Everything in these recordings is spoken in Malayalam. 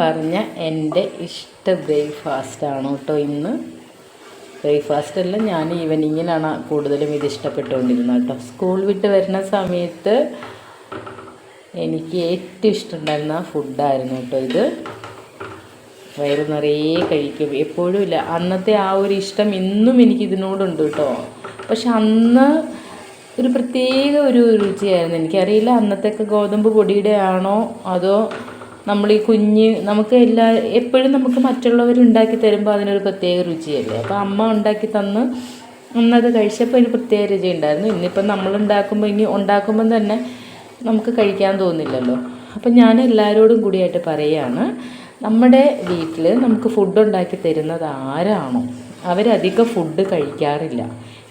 പറഞ്ഞ എന്റെ ഇഷ്ട ബ്രേക്ക്ഫാസ്റ്റ് ആണ് കേട്ടോ ഇന്ന്. ബ്രേക്ക്ഫാസ്റ്റ് അല്ല ഞാൻ ഈവനിങ്ങിലാണ് കൂടുതലും ഇത് ഇഷ്ടപ്പെട്ടുകൊണ്ടിരുന്നത് കേട്ടോ. സ്കൂൾ വിട്ട് വരുന്ന സമയത്ത് എനിക്ക് ഏറ്റവും ഇഷ്ടമുണ്ടായിരുന്ന ഫുഡായിരുന്നു കേട്ടോ ഇത്. വയറ് നിറയെ കഴിക്കും. എപ്പോഴും ഇല്ല. അന്നത്തെ ആ ഒരു ഇഷ്ടം ഇന്നും എനിക്ക് ഇതിനോടുണ്ട് കേട്ടോ. പക്ഷെ അന്ന് ഒരു പ്രത്യേക ഒരു രുചിയായിരുന്നു. എനിക്കറിയില്ല അന്നത്തെയൊക്കെ ഗോതമ്പ് പൊടിയുടെ ആണോ അതോ നമ്മൾ ഈ കുഞ്ഞ് നമുക്ക് എല്ലാ എപ്പോഴും നമുക്ക് മറ്റുള്ളവർ ഉണ്ടാക്കി തരുമ്പോൾ അതിനൊരു പ്രത്യേക രുചിയല്ലേ? അപ്പോൾ അമ്മ ഉണ്ടാക്കി തന്ന് അന്നത് കഴിച്ചപ്പോൾ അതിന് പ്രത്യേക രുചി ഉണ്ടായിരുന്നു ഇന്നിപ്പം നമ്മൾ ഉണ്ടാക്കുമ്പോൾ ഇനി ഉണ്ടാക്കുമ്പം തന്നെ നമുക്ക് കഴിക്കാൻ തോന്നില്ലല്ലോ. അപ്പം ഞാൻ എല്ലാവരോടും കൂടിയായിട്ട് പറയുകയാണ് നമ്മുടെ വീട്ടിൽ നമുക്ക് ഫുഡ് ഉണ്ടാക്കി തരുന്നത് ആരാണോ? അവരധികം ഫുഡ് കഴിക്കാറില്ല.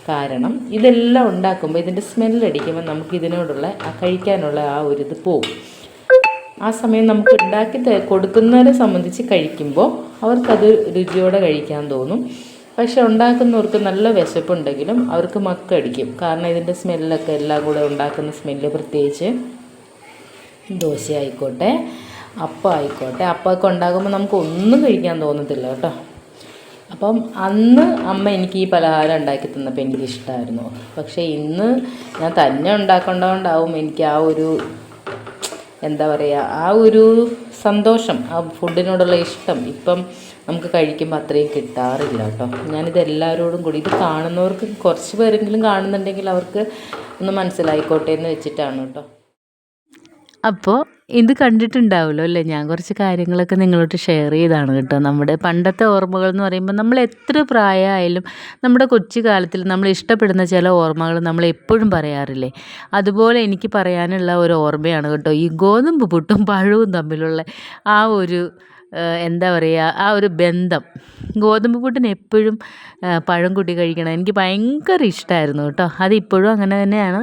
കാരണം ഇതെല്ലാം ഉണ്ടാക്കുമ്പോൾ ഇതിന്റെ സ്മെല്ലടിക്കുമ്പോൾ നമുക്ക് ഇതിനോടുള്ള കഴിക്കാനുള്ള ആ ഒരു ഇത് പോവും. ആ സമയം നമുക്ക് ഉണ്ടാക്കി കൊടുക്കുന്നവരെ സംബന്ധിച്ച് കഴിക്കുമ്പോൾ അവർക്കത് രുചിയോടെ കഴിക്കാൻ തോന്നും. പക്ഷെ ഉണ്ടാക്കുന്നവർക്ക് നല്ല വിശപ്പുണ്ടെങ്കിലും അവർക്ക് മക്കടിക്കും. കാരണം ഇതിന്റെ സ്മെല്ലൊക്കെ എല്ലാം കൂടെ ഉണ്ടാക്കുന്ന സ്മെല്ല് പ്രത്യേകിച്ച് ദോശ ആയിക്കോട്ടെ അപ്പം ആയിക്കോട്ടെ അപ്പമൊക്കെ ഉണ്ടാകുമ്പോൾ നമുക്ക് ഒന്നും കഴിക്കാൻ തോന്നത്തില്ല കേട്ടോ. അപ്പം അന്ന് അമ്മ എനിക്ക് ഈ പലഹാരം ഉണ്ടാക്കി തന്നപ്പോൾ എനിക്കിഷ്ടമായിരുന്നു പക്ഷേ ഇന്ന് ഞാൻ തന്നെ ഉണ്ടാക്കേണ്ടതുകൊണ്ടാവും എനിക്ക് ആ ഒരു എന്താ പറയുക ആ ഒരു സന്തോഷം ആ ഫുഡിനോടുള്ള ഇഷ്ടം ഇപ്പം നമുക്ക് കഴിക്കുമ്പോൾ അത്രയും കിട്ടാറില്ല കേട്ടോ. ഞാനിത് എല്ലാവരോടും കൂടി ഇത് കാണുന്നവർക്ക് കുറച്ച് പേരെങ്കിലും കാണുന്നുണ്ടെങ്കിൽ അവർക്ക് ഒന്ന് മനസ്സിലായിക്കോട്ടെ എന്ന് വെച്ചിട്ടാണ് കേട്ടോ. അപ്പോൾ ഇത് കണ്ടിട്ടുണ്ടാവുമല്ലോ അല്ലേ? ഞാൻ കുറച്ച് കാര്യങ്ങളൊക്കെ നിങ്ങളോട്ട് ഷെയർ ചെയ്താണ് കേട്ടോ. നമ്മുടെ പണ്ടത്തെ ഓർമ്മകൾ എന്ന് പറയുമ്പോൾ നമ്മൾ എത്ര പ്രായമായാലും നമ്മുടെ കൊച്ചു കാലത്തിൽ നമ്മൾ ഇഷ്ടപ്പെടുന്ന ചില ഓർമ്മകൾ നമ്മൾ എപ്പോഴും പറയാറില്ലേ? അതുപോലെ എനിക്ക് പറയാനുള്ള ഒരു ഓർമ്മയാണ് കേട്ടോ. ഈ ഗോതമ്പ് പുട്ടും പഴവും തമ്മിലുള്ള ആ ഒരു എന്താ പറയുക ആ ഒരു ബന്ധം. ഗോതമ്പ് പുട്ടിന് എപ്പോഴും പഴം കൂട്ടി കഴിക്കണം. എനിക്ക് ഭയങ്കര ഇഷ്ടമായിരുന്നു കേട്ടോ. അതിപ്പോഴും അങ്ങനെ തന്നെയാണ്.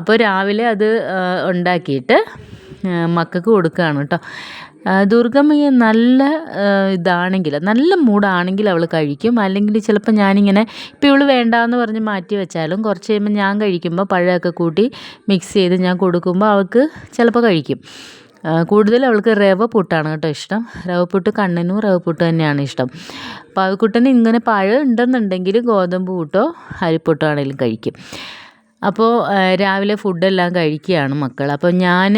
അപ്പോൾ രാവിലെ അത് ഉണ്ടാക്കിയിട്ട് മക്കൾക്ക് കൊടുക്കുകയാണ് കേട്ടോ. ഏഹ്, നല്ല ഇതാണെങ്കിൽ നല്ല മൂടാണെങ്കിൽ അവൾ കഴിക്കും. അല്ലെങ്കിൽ ചിലപ്പോൾ ഞാനിങ്ങനെ ഇപ്പോൾ ഇവൾ വേണ്ടാന്ന് പറഞ്ഞ് മാറ്റി വെച്ചാലും കുറച്ച് കഴിയുമ്പോൾ ഞാൻ കഴിക്കുമ്പോൾ പഴമൊക്കെ കൂട്ടി മിക്സ് ചെയ്ത് ഞാൻ കൊടുക്കുമ്പോൾ അവൾക്ക് ചിലപ്പോൾ കഴിക്കും. കൂടുതൽ അവൾക്ക് റവ പുട്ടാണ് കേട്ടോ ഇഷ്ടം. റവ പുട്ട് കണ്ണനും റവ പുട്ട് തന്നെയാണ് ഇഷ്ടം. പാവക്കുട്ടന് ഇങ്ങനെ പഴം ഉണ്ടെന്നുണ്ടെങ്കിൽ ഗോതമ്പ് പുട്ടോ അരിപ്പുട്ടോ ആണെങ്കിലും കഴിക്കും. അപ്പോൾ രാവിലെ ഫുഡെല്ലാം കഴിക്കുകയാണ് മക്കൾ അപ്പോൾ ഞാൻ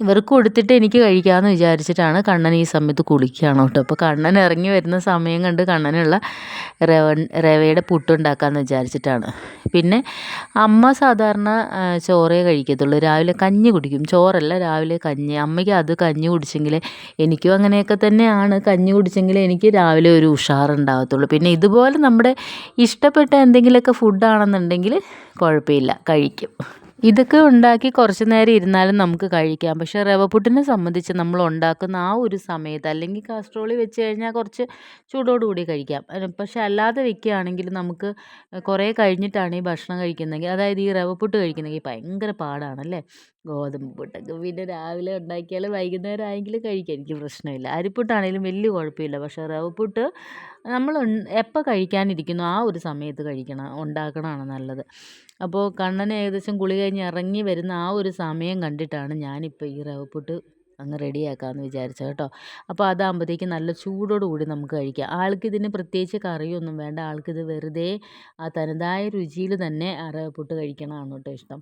ഇവർക്ക് കൊടുത്തിട്ട് എനിക്ക് കഴിക്കാമെന്ന് വിചാരിച്ചിട്ടാണ് കണ്ണൻ ഈ സമയത്ത് കുളിക്കുകയാണ് കേട്ടോ. അപ്പോൾ കണ്ണൻ ഇറങ്ങി വരുന്ന സമയം കണ്ട് കണ്ണനുള്ള റവ റവയുടെ പുട്ടുണ്ടാക്കാമെന്ന് വിചാരിച്ചിട്ടാണ്. പിന്നെ അമ്മ സാധാരണ ചോറേ കഴിക്കത്തുള്ളൂ. രാവിലെ കഞ്ഞി കുടിക്കും. ചോറല്ല രാവിലെ കഞ്ഞി. അമ്മയ്ക്ക് അത് കഞ്ഞി കുടിച്ചെങ്കിൽ എനിക്കും അങ്ങനെയൊക്കെ തന്നെയാണ്. കഞ്ഞി കുടിച്ചെങ്കിൽ എനിക്ക് രാവിലെ ഒരു ഉഷാറുണ്ടാകത്തുള്ളൂ പിന്നെ ഇതുപോലെ നമ്മുടെ ഇഷ്ടപ്പെട്ട എന്തെങ്കിലുമൊക്കെ ഫുഡാണെന്നുണ്ടെങ്കിൽ കുഴപ്പമില്ല. കഴിക്കും. ഇതൊക്കെ ഉണ്ടാക്കി കുറച്ച് നേരം ഇരുന്നാലും നമുക്ക് കഴിക്കാം. പക്ഷേ റവപ്പുട്ടിനെ സംബന്ധിച്ച് നമ്മൾ ഉണ്ടാക്കുന്ന ആ ഒരു സമയത്ത് അല്ലെങ്കിൽ കാസ്ട്രോളിൽ വെച്ച് കഴിഞ്ഞാൽ കുറച്ച് ചൂടോടുകൂടി കഴിക്കാം. പക്ഷെ അല്ലാതെ വെക്കുകയാണെങ്കിൽ നമുക്ക് കുറേ കഴിഞ്ഞിട്ടാണ് ഈ ഭക്ഷണം കഴിക്കുന്നതെങ്കിൽ അതായത് ഈ റവപ്പുട്ട് കഴിക്കുന്നെങ്കിൽ ഭയങ്കര പാടാണല്ലേ? ഗോതമ്പ് പുട്ടൊക്കെ പിന്നെ രാവിലെ ഉണ്ടാക്കിയാൽ വൈകുന്നേരം ആയെങ്കിലും കഴിക്കാം. എനിക്ക് പ്രശ്നമില്ല. അരിപ്പുട്ടാണെങ്കിലും വലിയ കുഴപ്പമില്ല. പക്ഷേ റവപ്പുട്ട് നമ്മൾ എപ്പോൾ കഴിക്കാനിരിക്കുന്നു ആ ഒരു സമയത്ത് കഴിക്കണം ഉണ്ടാക്കണമാണ് നല്ലത്. അപ്പോൾ കണ്ണന് ഏകദേശം കുളി കഴിഞ്ഞ് ഇറങ്ങി വരുന്ന ആ ഒരു സമയം കണ്ടിട്ടാണ് ഞാനിപ്പോൾ ഈ റവപ്പുട്ട് അങ്ങ് റെഡിയാക്കാമെന്ന് വിചാരിച്ചത് കേട്ടോ. അപ്പോൾ അതാകുമ്പോഴത്തേക്ക് നല്ല ചൂടോട് കൂടി നമുക്ക് കഴിക്കാം. ആൾക്കിതിന് പ്രത്യേകിച്ച് കറിയൊന്നും വേണ്ട. ആൾക്കിത് വെറുതെ ആ തനതായ രുചിയിൽ തന്നെ അറവപ്പുട്ട് കഴിക്കണമാണ് കേട്ടോ ഇഷ്ടം.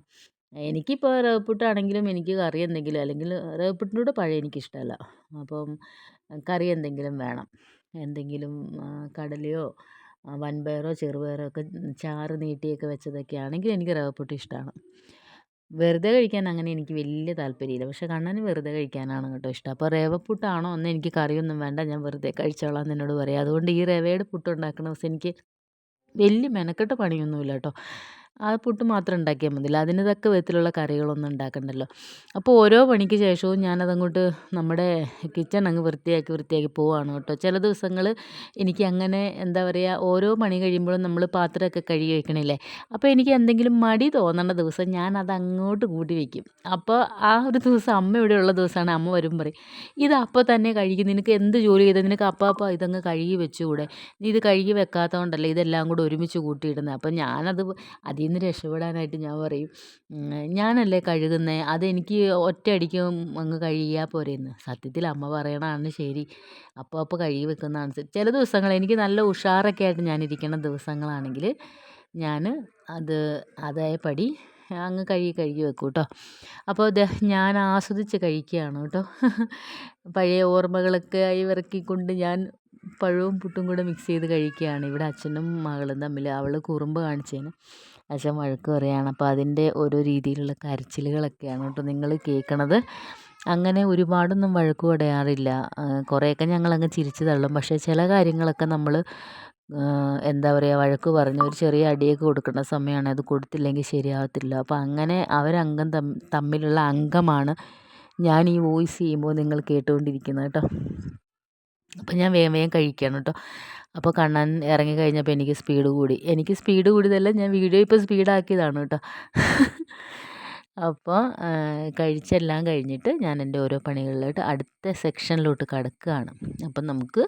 എനിക്കിപ്പോൾ റവപ്പുട്ടാണെങ്കിലും എനിക്ക് കറി എന്തെങ്കിലും അല്ലെങ്കിൽ റവപ്പുട്ടിനോട് പഴം എനിക്കിഷ്ടമല്ല. അപ്പം കറി എന്തെങ്കിലും വേണം. എന്തെങ്കിലും കടലയോ വൻപയറോ ചെറുപയറോ ഒക്കെ ചാറ് നീട്ടിയൊക്കെ വെച്ചതൊക്കെ ആണെങ്കിൽ എനിക്ക് റവപ്പുട്ട് ഇഷ്ടമാണ് വെറുതെ കഴിക്കാൻ അങ്ങനെ എനിക്ക് വലിയ താല്പര്യമില്ല. പക്ഷെ കണ്ണന് വെറുതെ കഴിക്കാനാണ് കേട്ടോ ഇഷ്ടം. അപ്പോൾ റേവപ്പുട്ടാണോ എന്ന് എനിക്ക് കറിയൊന്നും വേണ്ട. ഞാൻ വെറുതെ കഴിച്ചോളാം എന്ന് എന്നോട് പറയാം. അതുകൊണ്ട് ഈ റവയുടെ പുട്ട് ഉണ്ടാക്കുന്ന ദിവസം എനിക്ക് വലിയ മെനക്കെട്ട് പണിയൊന്നുമില്ല കേട്ടോ. ആ പുട്ട് മാത്രം ഉണ്ടാക്കിയാൽ മതിയല്ലോ അതിന് തക്ക വിധത്തിലുള്ള കറികളൊന്നും ഉണ്ടാക്കണ്ടല്ലോ. അപ്പോൾ ഓരോ പണിക്ക് ശേഷവും ഞാനതങ്ങോട്ട് നമ്മുടെ കിച്ചൺ അങ്ങ് വൃത്തിയാക്കി വൃത്തിയാക്കി പോവുകയാണ് കേട്ടോ. ചില ദിവസങ്ങൾ എനിക്ക് അങ്ങനെ എന്താ പറയുക ഓരോ പണി കഴിയുമ്പോഴും നമ്മൾ പാത്രമൊക്കെ കഴുകി വെക്കണില്ലേ? അപ്പോൾ എനിക്ക് എന്തെങ്കിലും മടി തോന്നേണ്ട ദിവസം ഞാൻ അത് അങ്ങോട്ട് കൂട്ടി വയ്ക്കും അപ്പോൾ ആ ഒരു ദിവസം അമ്മ ഇവിടെ ഉള്ള ദിവസമാണ് അമ്മ വരും പറയും ഇത് അപ്പോൾ തന്നെ കഴുകി നിനക്ക് എന്ത് ജോലി ചെയ്താൽ നിനക്ക് അപ്പം അപ്പം ഇതങ്ങ് കഴുകി വെച്ചുകൂടെ? നീ ഇത് കഴുകി വെക്കാത്തതുകൊണ്ടല്ലേ ഇതെല്ലാം കൂടെ ഒരുമിച്ച് കൂട്ടിയിടുന്നത് അപ്പം ഞാനത് അതിൽ നിന്ന് രക്ഷപ്പെടാനായിട്ട് ഞാൻ പറയും. ഞാനല്ലേ കഴുകുന്നത് അതെനിക്ക് ഒറ്റയടിക്ക് അങ്ങ് കഴുകിയാൽ പോരെയെന്ന് സത്യത്തിൽ അമ്മ പറയണതാണ് ശരി. അപ്പോൾ അപ്പോൾ കഴുകി വെക്കുന്നതാണ് ചില ദിവസങ്ങൾ എനിക്ക് നല്ല ഉഷാറൊക്കെ ആയിട്ട് ഞാൻ ദിവസങ്ങളാണെങ്കിൽ ഞാൻ അത് അതേപടി അങ്ങ് കഴുകി കഴുകി വെക്കും കേട്ടോ അപ്പോൾ ഞാൻ ആസ്വദിച്ച് കഴിക്കുകയാണ് കേട്ടോ. പഴയ ഓർമ്മകളൊക്കെ ഇറക്കിക്കൊണ്ട് ഞാൻ പഴവും പുട്ടും കൂടെ മിക്സ് ചെയ്ത് കഴിക്കുകയാണ്. ഇവിടെ അച്ഛനും മകളും തമ്മിൽ അവൾ കുറുമ്പ് കാണിച്ചതിന് അച്ഛൻ വഴക്ക് പറയുകയാണ് അപ്പോൾ അതിന്റെ ഓരോ രീതിയിലുള്ള കരച്ചിലുകളൊക്കെയാണ് കേട്ടോ നിങ്ങൾ കേൾക്കണത്. അങ്ങനെ ഒരുപാടൊന്നും വഴക്ക് പടയാറില്ല കുറേയൊക്കെ ഞങ്ങളങ്ങ് ചിരിച്ച് തള്ളും. പക്ഷേ ചില കാര്യങ്ങളൊക്കെ നമ്മൾ എന്താ പറയുക വഴക്ക് പറഞ്ഞ് ഒരു ചെറിയ അടിയൊക്കെ കൊടുക്കേണ്ട സമയമാണ്. അത് കൊടുത്തില്ലെങ്കിൽ ശരിയാവത്തില്ല. അപ്പോൾ അങ്ങനെ അവരംഗം തമ്മിലുള്ള അംഗമാണ് ഞാൻ ഈ വോയിസ് ചെയ്യുമ്പോൾ നിങ്ങൾ കേട്ടുകൊണ്ടിരിക്കുന്നത് കേട്ടോ. അപ്പോൾ ഞാൻ വേഗം വേഗം കഴിക്കുകയാണ് കേട്ടോ. അപ്പോൾ കണ്ണൻ ഇറങ്ങി കഴിഞ്ഞപ്പോൾ എനിക്ക് സ്പീഡ് കൂടി. എനിക്ക് സ്പീഡ് കൂടിയതല്ല ഞാൻ വീഡിയോ ഇപ്പോൾ സ്പീഡാക്കിയതാണ് കേട്ടോ. അപ്പോൾ കഴിച്ചെല്ലാം കഴിഞ്ഞിട്ട് ഞാൻ എന്റെ ഓരോ പണികളിലോട്ട് അടുത്ത സെക്ഷനിലോട്ട് കടക്കുകയാണ്. അപ്പം നമുക്ക്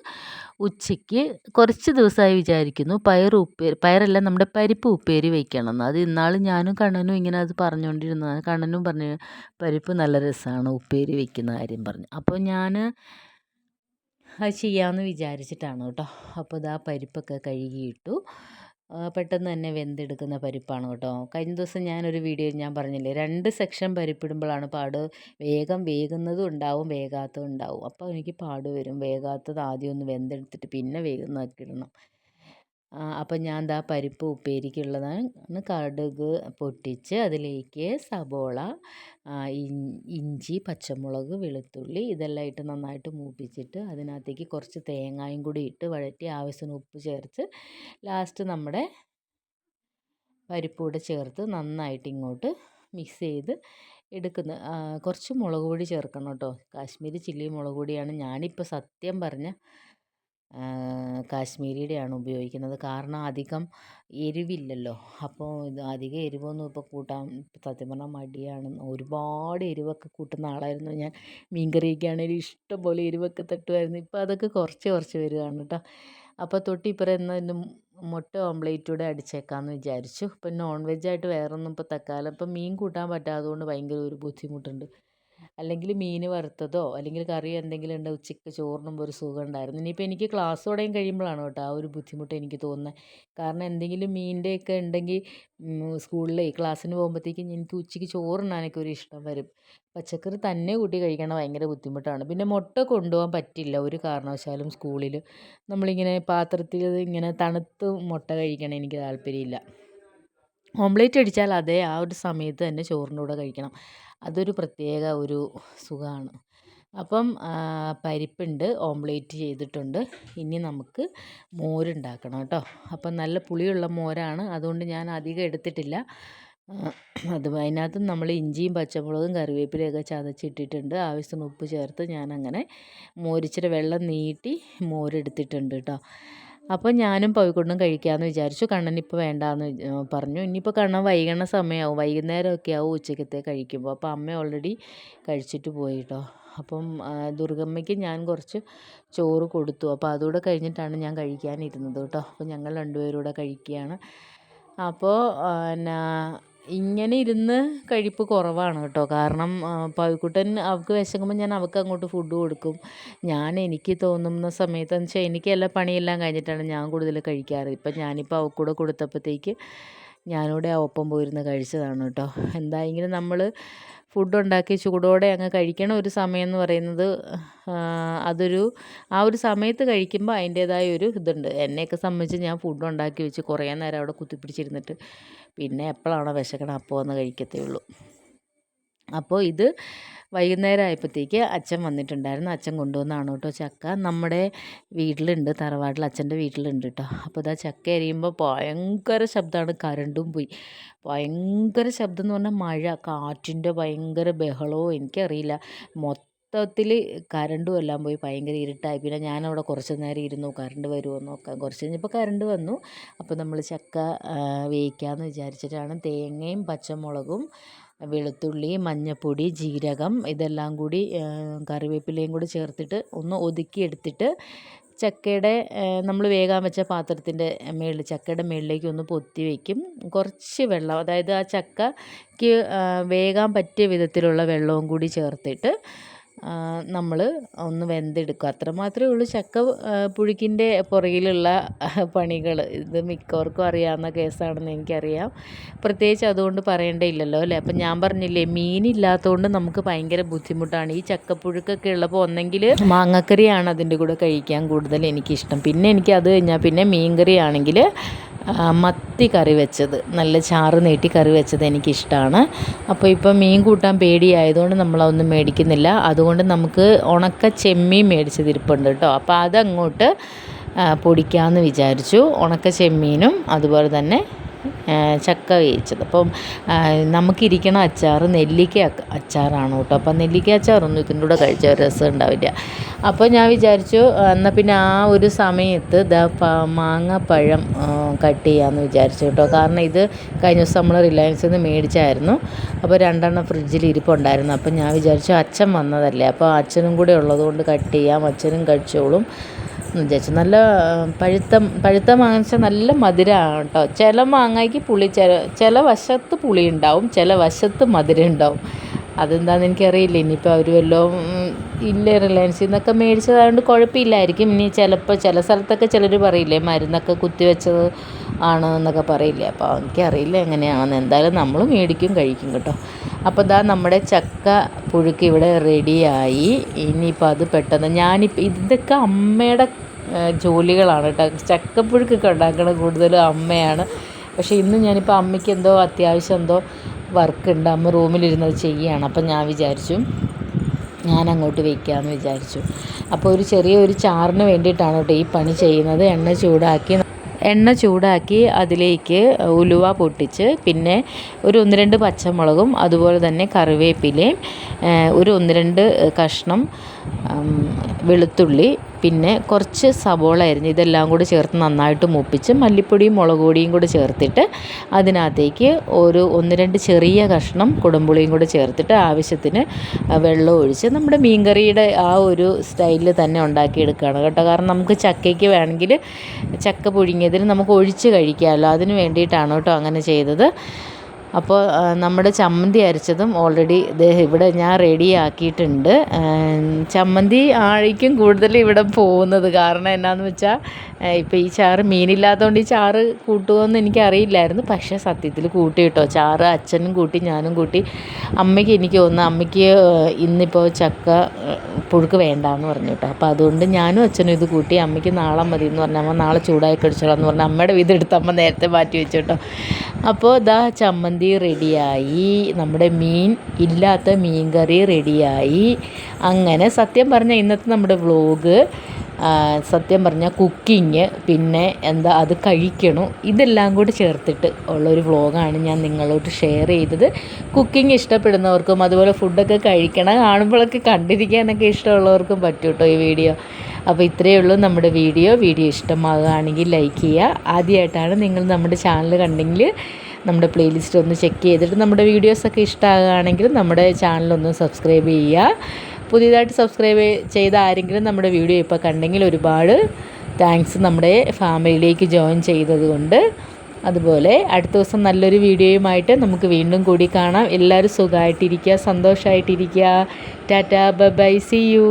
ഉച്ചയ്ക്ക് കുറച്ച് ദിവസമായി വിചാരിക്കുന്നു. പയർ ഉപ്പേരി പയറല്ല നമ്മുടെ പരിപ്പ് ഉപ്പേരി വയ്ക്കണം അത് ഇന്നാൾ ഞാനും കണ്ണനും ഇങ്ങനെ അത് പറഞ്ഞുകൊണ്ടിരുന്നതാണ്. കണ്ണനും പറഞ്ഞു പരിപ്പ് നല്ല രസമാണ് ഉപ്പേരി വയ്ക്കുന്ന കാര്യം പറഞ്ഞു. അപ്പോൾ ഞാൻ അത് ചെയ്യാമെന്ന് വിചാരിച്ചിട്ടാണ് കേട്ടോ. അപ്പോൾ ഇതാ പരിപ്പൊക്കെ കഴുകിയിട്ടു. പെട്ടെന്ന് തന്നെ വെന്തെടുക്കുന്ന പരിപ്പാണ് കേട്ടോ. കഴിഞ്ഞ ദിവസം ഞാനൊരു വീഡിയോ ഞാൻ പറഞ്ഞില്ലേ രണ്ട് സെക്ഷൻ പരിപ്പിടുമ്പോഴാണ് പാട് വേഗം വേകുന്നതും ഉണ്ടാവും വേകാത്തതും ഉണ്ടാവും. അപ്പോൾ എനിക്ക് പാട് വരും. വേകാത്തത് ആദ്യം ഒന്ന് വെന്തെടുത്തിട്ട് പിന്നെ വേകുന്നതൊക്കെ ഇടണം. അപ്പം ഞാൻ ദാ പരിപ്പ് ഉപ്പേരിക്കുള്ളതാണ്. കടുക് പൊട്ടിച്ച് അതിലേക്ക് സബോള ഇഞ്ചി പച്ചമുളക് വെളുത്തുള്ളി ഇതെല്ലാം ഇട്ട് നന്നായിട്ട് മൂപ്പിച്ചിട്ട് അതിനകത്തേക്ക് കുറച്ച് തേങ്ങായും കൂടി ഇട്ട് വഴറ്റി ആവശ്യത്തിന് ഉപ്പ് ചേർത്ത് ലാസ്റ്റ് നമ്മുടെ പരിപ്പ് കൂടെ ചേർത്ത് നന്നായിട്ട് ഇങ്ങോട്ട് മിക്സ് ചെയ്ത് എടുക്കുന്ന കുറച്ച് മുളക് പൊടി ചേർക്കണം കേട്ടോ. കാശ്മീരി ചില്ലി മുളക് പൊടിയാണ് ഞാനിപ്പോൾ സത്യം പറഞ്ഞ കാശ്മീരിയുടെയാണ് ഉപയോഗിക്കുന്നത്. കാരണം അധികം എരിവില്ലല്ലോ. അപ്പോൾ ഇത് അധികം എരിവൊന്നും ഇപ്പോൾ കൂട്ടാൻ സത്യം പറഞ്ഞാൽ മടിയാണ്. ഒരുപാട് എരിവൊക്കെ കൂട്ടുന്ന ആളായിരുന്നു ഞാൻ. മീൻ കറിയൊക്കെയാണെങ്കിലും ഇഷ്ടം പോലെ എരിവൊക്കെ തട്ടുമായിരുന്നു. ഇപ്പോൾ അതൊക്കെ കുറച്ച് കുറച്ച് വരികയാണ് കേട്ടോ അപ്പോൾ തൊട്ടിപ്പുറം എന്നാൽ മുട്ട ഓംലേറ്റ് കൂടെ അടിച്ചേക്കാമെന്ന് വിചാരിച്ചു. ഇപ്പം നോൺ വെജായിട്ട് വേറൊന്നും ഇപ്പോൾ തൽക്കാലം ഇപ്പം മീൻ കൂട്ടാൻ പറ്റാത്തതുകൊണ്ട് ഭയങ്കര ഒരു ബുദ്ധിമുട്ടുണ്ട്. അല്ലെങ്കിൽ മീൻ വറുത്തതോ അല്ലെങ്കിൽ കറി എന്തെങ്കിലും ഉണ്ടോ ഉച്ചയ്ക്ക് ചോറിനുമ്പോൾ ഒരു സുഖം ഉണ്ടായിരുന്നു. ഇനിയിപ്പോൾ എനിക്ക് ക്ലാസ് തുടങ്ങി കഴിയുമ്പോഴാണ് കേട്ടോ ആ ഒരു ബുദ്ധിമുട്ട് എനിക്ക് തോന്നുന്നത്. കാരണം എന്തെങ്കിലും മീനിന്റെയൊക്കെ ഉണ്ടെങ്കിൽ സ്കൂളിലെ ക്ലാസ്സിന് പോകുമ്പോഴത്തേക്കും എനിക്ക് ഉച്ചയ്ക്ക് ചോറുണ്ണാനൊക്കെ ഒരു ഇഷ്ടം വരും. പച്ചക്കറി തന്നെ കൂട്ടി കഴിക്കണം ഭയങ്കര ബുദ്ധിമുട്ടാണ്. പിന്നെ മുട്ട കൊണ്ടുപോകാൻ പറ്റില്ല ഒരു കാരണവശാലും സ്കൂളിൽ നമ്മളിങ്ങനെ പാത്രത്തിൽ ഇങ്ങനെ തണുത്ത് മുട്ട കഴിക്കണം എനിക്ക് താല്പര്യമില്ല. ഓംലേറ്റ് അടിച്ചാൽ അതേ ആ ഒരു സമയത്ത് തന്നെ ചോറിന്റെ കൂടെ കഴിക്കണം. അതൊരു പ്രത്യേക ഒരു സുഖമാണ് അപ്പം പരിപ്പുണ്ട് ഓംലേറ്റ് ചെയ്തിട്ടുണ്ട്. ഇനി നമുക്ക് മോരുണ്ടാക്കണം കേട്ടോ. അപ്പം നല്ല പുളിയുള്ള മോരാണ്. അതുകൊണ്ട് ഞാൻ അധികം എടുത്തിട്ടില്ല. അത് അതിനകത്ത് നമ്മൾ ഇഞ്ചിയും പച്ചമുളകും കറിവേപ്പിലയൊക്കെ ചതച്ചിട്ടിട്ടുണ്ട്. ആവശ്യത്തിന് ഉപ്പ് ചേർത്ത് ഞാനങ്ങനെ മോരിച്ചിരി വെള്ളം നീട്ടി മോരെടുത്തിട്ടുണ്ട് കേട്ടോ. അപ്പോൾ ഞാനും പവിക്കൊണ്ടും കഴിക്കാമെന്ന് വിചാരിച്ചു. കണ്ണൻ ഇപ്പോൾ വേണ്ടാന്ന് പറഞ്ഞു. ഇനിയിപ്പോൾ കണ്ണൻ വൈകണ സമയമാവും വൈകുന്നേരമൊക്കെ ആവും ഉച്ചക്കത്തെ കഴിക്കുമ്പോൾ അപ്പോൾ അമ്മ ഓൾറെഡി കഴിച്ചിട്ട് പോയി കേട്ടോ അപ്പം ദുർഗമ്മയ്ക്ക് ഞാൻ കുറച്ച് ചോറ് കൊടുത്തു. അപ്പോൾ അതുകൂടെ കഴിഞ്ഞിട്ടാണ് ഞാൻ കഴിക്കാനിരുന്നത് കേട്ടോ അപ്പോൾ ഞങ്ങൾ രണ്ടുപേരും കൂടെ കഴിക്കുകയാണ് അപ്പോൾ എന്നാ ഇങ്ങനെ ഇരുന്ന് കഴിപ്പ് കുറവാണ് കേട്ടോ. കാരണം പവിക്കുട്ടൻ അവൾക്ക് വിശക്കുമ്പോൾ ഞാൻ അവൾക്ക് അങ്ങോട്ട് ഫുഡ് കൊടുക്കും. ഞാൻ എനിക്ക് തോന്നുന്ന സമയത്ത് എന്ന് വെച്ചാൽ എനിക്ക് എല്ലാ പണിയെല്ലാം കഴിഞ്ഞിട്ടാണ് ഞാൻ കൂടുതൽ കഴിക്കാറ്. ഇപ്പം ഞാനിപ്പോൾ അവൾക്ക് കൂടെ കൊടുത്തപ്പോഴത്തേക്ക് ഞാനിവിടെ ഒപ്പം പോയിരുന്ന് കഴിച്ചതാണ് കേട്ടോ. എന്തായെങ്കിലും നമ്മൾ ഫുഡ് ഉണ്ടാക്കി ചൂടോടെ അങ്ങ് കഴിക്കണ ഒരു സമയം എന്ന് പറയുന്നത് അതൊരു ആ ഒരു സമയത്ത് കഴിക്കുമ്പോൾ അതിന്റേതായ ഒരു ഇതുണ്ട്. എന്നെയൊക്കെ സംബന്ധിച്ച് ഞാൻ ഫുഡ് ഉണ്ടാക്കി വെച്ച് കുറേ നേരം അവിടെ കുത്തിപ്പിടിച്ചിരുന്നിട്ട് പിന്നെ എപ്പോഴാണോ വിശക്കണം അപ്പോൾ ഒന്ന് കഴിക്കത്തേ ഉള്ളൂ. അപ്പോൾ ഇത് വൈകുന്നേരം ആയപ്പോഴത്തേക്ക് അച്ഛൻ വന്നിട്ടുണ്ടായിരുന്നു. അച്ഛൻ കൊണ്ടുവന്നാണ് കേട്ടോ ചക്ക. നമ്മുടെ വീട്ടിലുണ്ട് തറവാട്ടിൽ അച്ഛന്റെ വീട്ടിലുണ്ട് കേട്ടോ. അപ്പോൾ ഇതാ ചക്ക എരിയുമ്പോൾ ഭയങ്കര ശബ്ദമാണ് കരണ്ടും പോയി. ഭയങ്കര ശബ്ദം എന്ന് പറഞ്ഞാൽ മഴ കാറ്റിന്റെ ഭയങ്കര ബഹളവും എനിക്കറിയില്ല. മൊത്തത്തിൽ കരണ്ടും എല്ലാം പോയി ഭയങ്കര ഇരുട്ടായി. പിന്നെ ഞാനവിടെ കുറച്ച് നേരം ഇരുന്നു കറണ്ട് വരുമോ നോക്കാം. കുറച്ച് കഴിഞ്ഞപ്പോൾ കറണ്ട് വന്നു. അപ്പോൾ നമ്മൾ ചക്ക വേവിക്കാമെന്ന് വിചാരിച്ചിട്ടാണ് തേങ്ങയും പച്ചമുളകും വെളുത്തുള്ളി മഞ്ഞൾപ്പൊടി ജീരകം ഇതെല്ലാം കൂടി കറിവേപ്പിലയും കൂടി ചേർത്തിട്ട് ഒന്ന് ഒതുക്കിയെടുത്തിട്ട് ചക്കയുടെ നമ്മൾ വേകാൻ വെച്ച പാത്രത്തിന്റെ മേളിൽ ചക്കയുടെ മേളിലേക്ക് ഒന്ന് പൊത്തി വയ്ക്കും കുറച്ച് വെള്ളം അതായത് ആ ചക്കയ്ക്ക് വേകാൻ പറ്റിയ വിധത്തിലുള്ള വെള്ളവും കൂടി ചേർത്തിട്ട് നമ്മൾ ഒന്ന് വെന്തെടുക്കുക അത്രമാത്രമേ ഉള്ളൂ. ചക്ക പുഴുക്കിന്റെ പുറകിലുള്ള പണികൾ ഇത് മിക്കവർക്കും അറിയാവുന്ന കേസാണെന്ന് എനിക്കറിയാം. പ്രത്യേകിച്ച് അതുകൊണ്ട് പറയേണ്ടയില്ലല്ലോ അല്ലേ? അപ്പം ഞാൻ പറഞ്ഞില്ലേ മീനില്ലാത്തതുകൊണ്ട് നമുക്ക് ഭയങ്കര ബുദ്ധിമുട്ടാണ്. ഈ ചക്കപ്പുഴുക്കൊക്കെ ഉള്ളപ്പോൾ ഒന്നെങ്കിൽ മാങ്ങക്കറിയാണ് അതിന്റെ കൂടെ കഴിക്കാൻ കൂടുതൽ എനിക്കിഷ്ടം. പിന്നെ എനിക്ക് അത് കഴിഞ്ഞാൽ പിന്നെ മീൻ മത്തി കറി വെച്ചത്. നല്ല ചാറ് നീട്ടി കറി വെച്ചത് എനിക്കിഷ്ടമാണ് അപ്പോൾ ഇപ്പം മീൻ കൂട്ടാൻ പേടിയായതുകൊണ്ട് നമ്മളതൊന്നും മേടിക്കുന്നില്ല. അതുകൊണ്ട് നമുക്ക് ഉണക്ക ചെമ്മീൻ മേടിച്ചതിരിപ്പുണ്ട് കേട്ടോ. അപ്പോൾ അതങ്ങോട്ട് പൊടിക്കാമെന്ന് വിചാരിച്ചു. ഉണക്ക ചെമ്മീനും അതുപോലെ തന്നെ ചക്ക വേവിച്ചത്. അപ്പം നമുക്കിരിക്കണ അച്ചാർ നെല്ലിക്ക അച്ചാറാണ് കേട്ടോ. അപ്പം നെല്ലിക്ക അച്ചാറൊന്നും ഇതിന്റെ കൂടെ കഴിച്ചാൽ രസം ഉണ്ടാവില്ല. അപ്പോൾ ഞാൻ വിചാരിച്ചു എന്നാൽ പിന്നെ ആ ഒരു സമയത്ത് ഇതാ മാങ്ങാപ്പഴം കട്ട് ചെയ്യാമെന്ന് വിചാരിച്ചു കേട്ടോ. കാരണം ഇത് കഴിഞ്ഞ ദിവസം നമ്മൾ റിലയൻസിൽ നിന്ന് മേടിച്ചായിരുന്നു. അപ്പോൾ രണ്ടെണ്ണം ഫ്രിഡ്ജിൽ ഇരിപ്പുണ്ടായിരുന്നു അപ്പം ഞാൻ വിചാരിച്ചു അച്ഛൻ വന്നതല്ലേ. അപ്പോൾ അച്ഛനും കൂടെ ഉള്ളതുകൊണ്ട് കട്ട് ചെയ്യാം. അച്ഛനും കഴിച്ചോളും. വിചാരിച്ചു. നല്ല പഴുത്ത പഴുത്ത മാങ്ങ നല്ല മധുരമാണ് കേട്ടോ. ചില മാങ്ങയ്ക്ക് പുളി ചില ചില വശത്ത് പുളി ഉണ്ടാവും ചില വശത്ത് മധുരം ഉണ്ടാവും. അതെന്താണെന്ന് എനിക്കറിയില്ല. ഇനിയിപ്പോൾ അവർ വല്ലതും ഇല്ല റിലയൻസിൽ നിന്നൊക്കെ മേടിച്ചതായതുകൊണ്ട് കുഴപ്പമില്ലായിരിക്കും. ഇനി ചിലപ്പോൾ ചില സ്ഥലത്തൊക്കെ ചിലർ പറയില്ലേ മരുന്നൊക്കെ കുത്തിവെച്ചത് ആണ് എന്നൊക്കെ പറയില്ലേ. അപ്പോൾ എനിക്കറിയില്ല എങ്ങനെയാണെന്ന്. എന്തായാലും നമ്മൾ മേടിക്കും കഴിക്കും കേട്ടോ. അപ്പോൾ ഇതാ നമ്മുടെ ചക്ക പുഴുക്ക് ഇവിടെ റെഡിയായി. ഇനിയിപ്പോൾ അത് പെട്ടെന്ന് ഞാനിപ്പോൾ ഇതൊക്കെ അമ്മയുടെ ജോലികളാണ് കേട്ടോ. ചക്കപ്പുഴുക്കൊക്കെ ഉണ്ടാക്കുന്നത് കൂടുതലും അമ്മയാണ്. പക്ഷേ ഇന്ന് ഞാനിപ്പോൾ അമ്മയ്ക്ക് എന്തോ അത്യാവശ്യം എന്തോ വർക്ക് ഉണ്ട്. അമ്മ റൂമിലിരുന്നത് ചെയ്യുകയാണ് അപ്പം ഞാൻ വിചാരിച്ചു ഞാൻ അങ്ങോട്ട് വയ്ക്കാമെന്ന് വിചാരിച്ചു. അപ്പോൾ ഒരു ചെറിയ ഒരു ചാറിന് വേണ്ടിയിട്ടാണ് കേട്ടോ ഈ പണി ചെയ്യുന്നത്. എണ്ണ ചൂടാക്കി എണ്ണ ചൂടാക്കി അതിലേക്ക് ഉലുവ പൊട്ടിച്ച് പിന്നെ ഒരു ഒന്ന് രണ്ട് പച്ചമുളകും അതുപോലെ തന്നെ കറിവേപ്പിലയും ഒരു ഒന്ന് രണ്ട് കഷ്ണം വെളുത്തുള്ളി പിന്നെ കുറച്ച് സവോള അരിഞ്ഞ് ഇതെല്ലാം കൂടി ചേർത്ത് നന്നായിട്ട് മൂപ്പിച്ച് മല്ലിപ്പൊടിയും മുളക് പൊടിയും കൂടി ചേർത്തിട്ട് അതിനകത്തേക്ക് ഒരു ഒന്ന് രണ്ട് ചെറിയ കഷ്ണം കുടംപുളിയും കൂടി ചേർത്തിട്ട് ആവശ്യത്തിന് വെള്ളം ഒഴിച്ച് നമ്മുടെ മീൻകറിയുടെ ആ ഒരു സ്റ്റൈലിൽ തന്നെ ഉണ്ടാക്കിയെടുക്കുകയാണ് കേട്ടോ. കാരണം നമുക്ക് ചക്കയ്ക്ക് വേണമെങ്കിൽ ചക്ക പുഴുങ്ങിയതിന് നമുക്ക് ഒഴിച്ച് കഴിക്കാമല്ലോ. അതിന് വേണ്ടിയിട്ടാണ് കേട്ടോ അങ്ങനെ ചെയ്തത്. അപ്പോൾ നമ്മുടെ ചമ്മന്തി അരച്ചതും ഓൾറെഡി ഇവിടെ ഞാൻ റെഡി ആക്കിയിട്ടുണ്ട്. ചമ്മന്തി ആഴിക്കും കൂടുതൽ ഇവിടെ പോകുന്നത്. കാരണം എന്നാന്ന് വെച്ചാൽ ഇപ്പോൾ ഈ ചാറ് മീനില്ലാത്തതുകൊണ്ട് ഈ ചാറ് കൂട്ടുമോയെന്ന് എനിക്കറിയില്ലായിരുന്നു. പക്ഷേ സത്യത്തിൽ കൂട്ടി കേട്ടോ ചാറ് അച്ഛനും കൂട്ടി ഞാനും കൂട്ടി. അമ്മയ്ക്ക് എനിക്ക് തോന്നുന്നു അമ്മയ്ക്ക് ഇന്നിപ്പോൾ ചക്ക പുഴുക്ക് വേണ്ടാന്ന് പറഞ്ഞു കേട്ടോ അപ്പോൾ അതുകൊണ്ട് ഞാനും അച്ഛനും ഇത് കൂട്ടി അമ്മയ്ക്ക് നാളെ മതി എന്ന് പറഞ്ഞാൽ അമ്മ നാളെ ചൂടായി കടിച്ചോളാം എന്ന് പറഞ്ഞാൽ അമ്മയുടെ വീട് എടുത്ത് അമ്മ നേരത്തെ മാറ്റി വെച്ചു കേട്ടോ അപ്പോൾ ഇതാ ചമ്മന്തി റെഡിയായി. നമ്മുടെ മീൻ ഇല്ലാത്ത മീൻ കറി റെഡിയായി. അങ്ങനെ സത്യം പറഞ്ഞാൽ ഇന്നത്തെ നമ്മുടെ വ്ലോഗ് സത്യം പറഞ്ഞാൽ കുക്കിങ് പിന്നെ എന്താ അത് കഴിക്കണം ഇതെല്ലാം കൂടി ചേർത്തിട്ട് ഉള്ളൊരു വ്ളോഗാണ് ഞാൻ നിങ്ങളോട് ഷെയർ ചെയ്തത്. കുക്കിംഗ് ഇഷ്ടപ്പെടുന്നവർക്കും അതുപോലെ ഫുഡൊക്കെ കഴിക്കണം കാണുമ്പോഴൊക്കെ കണ്ടിരിക്കാനൊക്കെ ഇഷ്ടമുള്ളവർക്കും പറ്റും കേട്ടോ ഈ വീഡിയോ. അപ്പോൾ ഇത്രയേ ഉള്ളൂ നമ്മുടെ വീഡിയോ. വീഡിയോ ഇഷ്ടമാകുകയാണെങ്കിൽ ലൈക്ക് ചെയ്യുക. ആദ്യമായിട്ടാണ് നിങ്ങൾ നമ്മുടെ ചാനൽ കണ്ടെങ്കിൽ നമ്മുടെ പ്ലേലിസ്റ്റ് ഒന്ന് ചെക്ക് ചെയ്തിട്ട് നമ്മുടെ വീഡിയോസൊക്കെ ഇഷ്ടമാകുകയാണെങ്കിൽ നമ്മുടെ ചാനലൊന്ന് സബ്സ്ക്രൈബ് ചെയ്യുക. പുതിയതായിട്ട് സബ്സ്ക്രൈബ് ചെയ്ത ആരെങ്കിലും നമ്മുടെ വീഡിയോ ഇപ്പോൾ കണ്ടെങ്കിൽ ഒരുപാട് താങ്ക്സ് നമ്മുടെ ഫാമിലിയിലേക്ക് ജോയിൻ ചെയ്തതുകൊണ്ട്. അതുപോലെ അടുത്ത ദിവസം നല്ലൊരു വീഡിയോയുമായിട്ട് നമുക്ക് വീണ്ടും കൂടി കാണാം. എല്ലാവരും സുഖമായിട്ടിരിക്കുക സന്തോഷമായിട്ടിരിക്കുക. Tata bye see you